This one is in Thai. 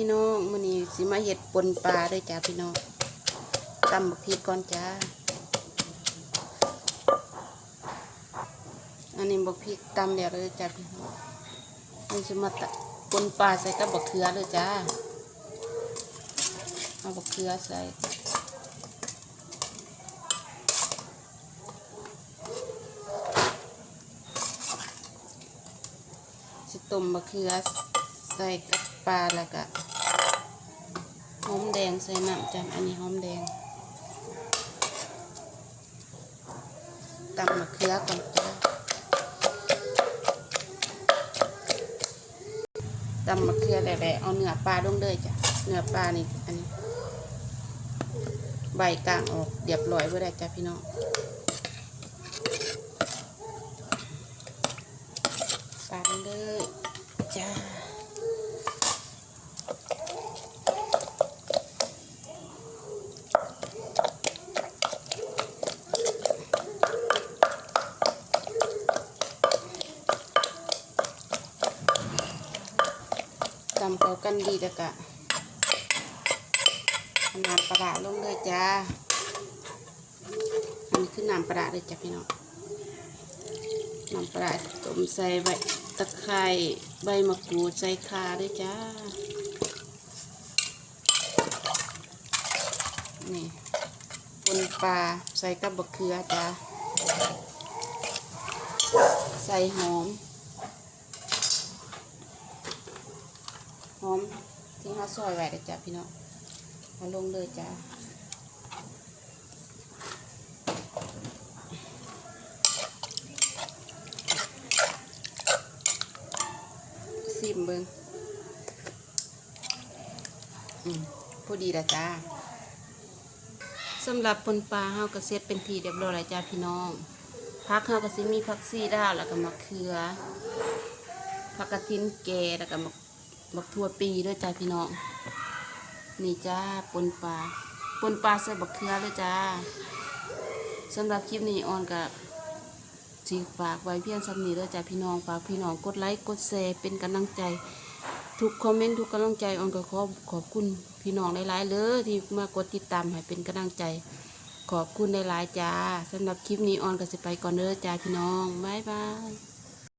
พี่น้องมื้อนี้สิมาเฮ็ดปนปลาด้วยจ้าพี่น้องตำบักพริกก่อนจ้า อันนี้บักพริกตำแล้วเลยจ้าพี่น้องนี่สิมาตะปนปลาใส่กับบักเขือเลยจ้า เอาบักเขือใส่สิต้มบักเขือใส่กับปลาแล้วก็ หอมแดงใส่น้ำจ้าอันนี้หอมแดงตำบักเขือก่อนจ้าตำมะเขือแหละๆเอาเนื้อปลาลงเลยจ้ะเนื้อปลานี่อันนี้ ใบกลางออกเรียบร้อยไว้ได้จ้ะพี่น้องปลาลงเลยจ้าำเขากันดีแล้วก็เอาน้ำปลาลงเลยจ้า อันนี้คือน้ำปลาเลยจ้ะพี่น้อง น้ำปลาต้มใส่ใบตะไคร้ใบมะกรูดใส่ขาด้วยจ้า นี่ปนปลาใส่กับบักเขือจ้า ใส่หอม หอมที่เขาซอยไว้เลยจ้ะพี่น้องเอาลงเลยจ้าซิมเบิงอืมพอดีละจ้าสำหรับปนปลาเฮาก็เซ็ตเป็นทีเรียบร้อยแล้วจ้าพี่น้องผักเฮาก็สิมีผักซีดาวแล้วก็มะเขือผักกระทินแกแล้วก็มะ บักทั่วปีด้วยจ้าพี่น้อง นี่จ้าปนปลาปนปลาใส่บักเขือเลยจ้าสำหรับคลิปนี้ออนกับสีฝากไว้เพียงสำนี้เลยจ้าพี่น้องฝากพี่น้องกดไลค์กดแชร์เป็นกำลังใจ ทุกคอมเมนต์ทุกกำลังใจออนก็ขอขอบคุณพี่น้องหลายๆเลยที่มากดติดตามให้เป็นกำลังใจ ขอบคุณหลายๆจ้าสำหรับคลิปนี้ออนก็จะไปก่อนเด้อจ้าพี่น้องบ๊ายบาย